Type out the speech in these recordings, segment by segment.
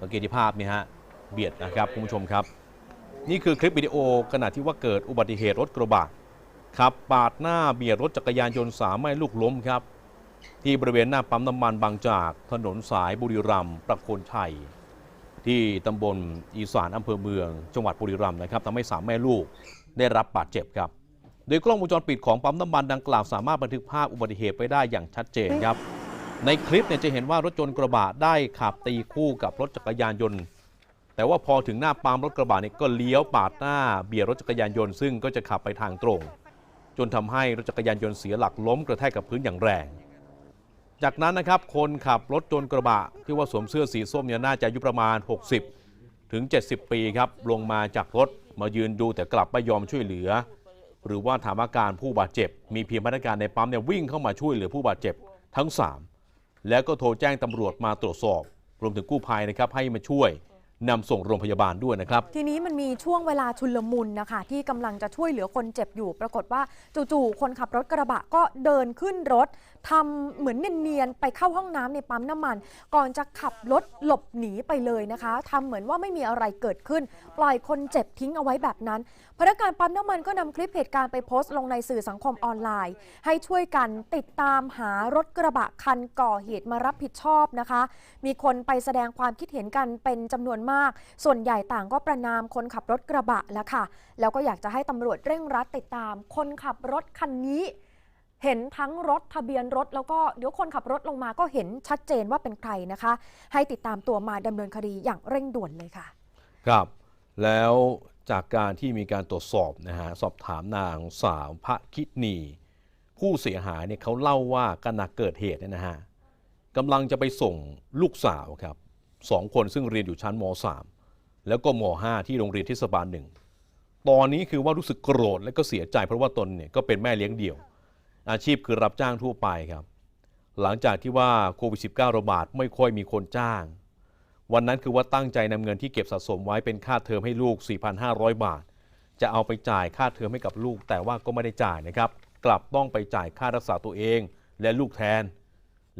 สังเกตที่ภาพนี่ฮะเบียดนะครับคุณผู้ชมครับ นี่คือคลิปวิดีโอขณะที่ว่าเกิดอุบัติเหตุรถกระบะขับปาดหน้าเบียดรถจักรยานยนต์สามแม่ลูกล้มครับ ที่บริเวณหน้าปั๊มน้ำมันบางจากถนนสายบุรีรัมย์ประโคนชัย ที่ตำบลอีสานอำเภอเมือง จังหวัดบุรีรัมย์นะครับทำให้สามแม่ลูกได้รับบาดเจ็บครับ โดยกล้องวงจรปิดของปั๊มน้ำมันดังกล่าวสามารถบันทึกภาพอุบัติเหตุไว้ได้อย่างชัดเจนครับ ในคลิปเนี่ยจะเห็นว่ารถยนต์กระบะได้ขับตีคู่กับรถจักรยานยนต์ แต่ว่าพอถึงหน้าปั๊มรถกระบะเนี่ยก็เลี้ยวปาดหน้าเบียดรถจักรยานยนต์ซึ่งก็จะขับไปทางตรง จนทำให้รถจักรยานยนต์เสียหลักล้มกระแทกกับพื้นอย่างแรง จากนั้นนะครับคนขับรถยนต์กระบะที่ว่าสวมเสื้อสีส้มเนี่ยน่าจะอายุประมาณ 60 ถึง 70 ปีครับลงมาจากรถมายืนดูแต่กลับไม่ยอมช่วยเหลือ หรือว่าถามอาการผู้บาดเจ็บ มีเพียงพนักงานในปั๊มเนี่ยวิ่งเข้ามาช่วยเหลือผู้บาดเจ็บทั้ง 3 แล้วก็โทรแจ้งตำรวจมาตรวจสอบ รวมถึงกู้ภัยนะครับให้มาช่วย นำส่งโรงพยาบาลด้วยนะครับ ทีนี้มันมีช่วงเวลาชุลมุนนะคะ ที่กำลังจะช่วยเหลือคนเจ็บอยู่ ปรากฏว่าจู่ๆคนขับรถกระบะก็เดินขึ้นรถทำเหมือนเนียนๆไปเข้าห้องน้ำในปั๊มน้ำมัน ก่อนจะขับรถหลบหนีไปเลยนะคะทำเหมือนว่าไม่มีอะไรเกิดขึ้น ปล่อยคนเจ็บทิ้งเอาไว้แบบนั้นพนักงานปั๊มน้ำมันก็นำคลิปเหตุการณ์ไปโพสต์ลงในสื่อสังคมออนไลน์ ให้ช่วยกันติดตามหารถกระบะคันก่อเหตุมารับผิดชอบนะคะ มีคนไปแสดงความคิดเห็นกันเป็นจำนวนมาก ส่วนใหญ่ต่างก็ประนามคนขับรถกระบะแล้วค่ะ แล้วก็อยากจะให้ตำรวจเร่งรัดติดตาม คนขับรถคันนี้ เห็นทั้งรถทะเบียนรถ แล้วก็เดี๋ยวคนขับรถลงมาก็เห็นชัดเจนว่าเป็นใครนะคะ ให้ติดตามตัวมาดำเนินคดีอย่างเร่งด่วนเลยค่ะ ครับ แล้วจากการที่มีการตรวจสอบนะฮะสอบถามนางสาวพระคิดนีผู้เสียหายเนี่ยเขาเล่าว่าขณะเกิดเหตุเนี่ยนะฮะกำลังจะไปส่งลูกสาวครับ สองคนซึ่งเรียนอยู่ชั้นม .3 แล้วก็ม .5 ที่โรงเรียนเทศบาลหนึ่งตอนนี้คือว่ารู้สึกโกรธและก็เสียใจเพราะว่าตนเนี่ยก็เป็นแม่เลี้ยงเดี่ยว อาชีพคือรับจ้างทั่วไปครับ หลังจากที่ว่าโควิด -19 ระบาดไม่ค่อยมีคนจ้าง วันนั้นคือว่าตั้งใจนำเงินที่เก็บสะสมไว้เป็นค่าเทอมให้ลูก 4,500 บาท จะเอาไปจ่ายค่าเทอมให้กับลูก แต่ว่าก็ไม่ได้จ่ายนะครับ กลับต้องไปจ่ายค่ารักษาตัวเอง และลูกแทน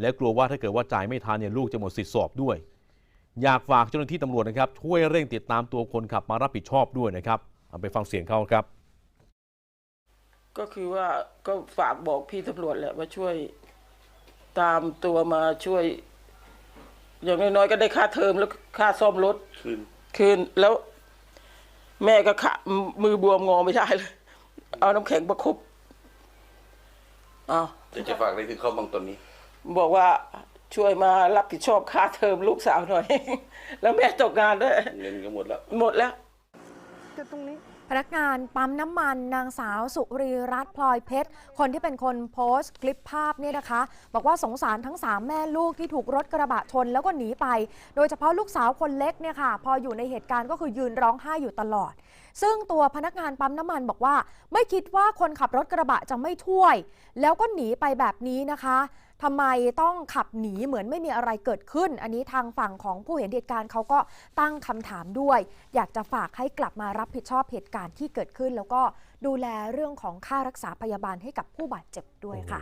และกลัวว่าถ้าเกิดว่าจ่ายไม่ทันเนี่ยลูกจะหมดสิทธิสอบด้วย อยากฝากเจ้าหน้าที่ตำรวจนะครับช่วยเร่งติดตามตัวคนขับมารับผิดชอบด้วยนะครับเอาไปฟังเสียงเขาครับ ก็คือว่าก็ฝากบอกพี่ตำรวจแหละว่าช่วยตามตัวมาช่วย อย่างน้อยๆก็ได้ค่าเทอมแล้วค่าซ่อมรถคืนคืนแล้ว แม่ก็ขามือบวมงอไม่ได้เลย เอาน้ำแข็งประคบอ้าวจะจะฝากอะไรถึงเขาบางตอนนี้ บอกว่า ช่วยมารับผิดชอบค่าเทอมลูกสาวหน่อย แล้วแม่ตกงานด้วยเงินก็หมดแล้ว หมดแล้วพนักงานปั๊มน้ำมันนางสาวสุรีรัตน์พลอยเพชร คนที่เป็นคนโพสต์คลิปภาพเนี่ยนะคะ บอกว่าสงสารทั้ง 3 แม่ลูกที่ถูกรถกระบะชนแล้วก็หนีไป โดยเฉพาะลูกสาวคนเล็กเนี่ยค่ะ พออยู่ในเหตุการณ์ก็คือยืนร้องไห้อยู่ตลอด ซึ่งตัวพนักงานปั๊มน้ำมันบอกว่า ไม่คิดว่าคนขับรถกระบะจะไม่ช่วย แล้วก็หนีไปแบบนี้นะคะ ทำไมต้องขับหนีเหมือนไม่มีอะไรเกิดขึ้น อันนี้ทางฝั่งของผู้เห็นเหตุการณ์เขาก็ตั้งคำถามด้วย อยากจะฝากให้กลับมารับผิดชอบเหตุการณ์ที่เกิดขึ้น แล้วก็ดูแลเรื่องของค่ารักษาพยาบาลให้กับผู้บาดเจ็บด้วยค่ะ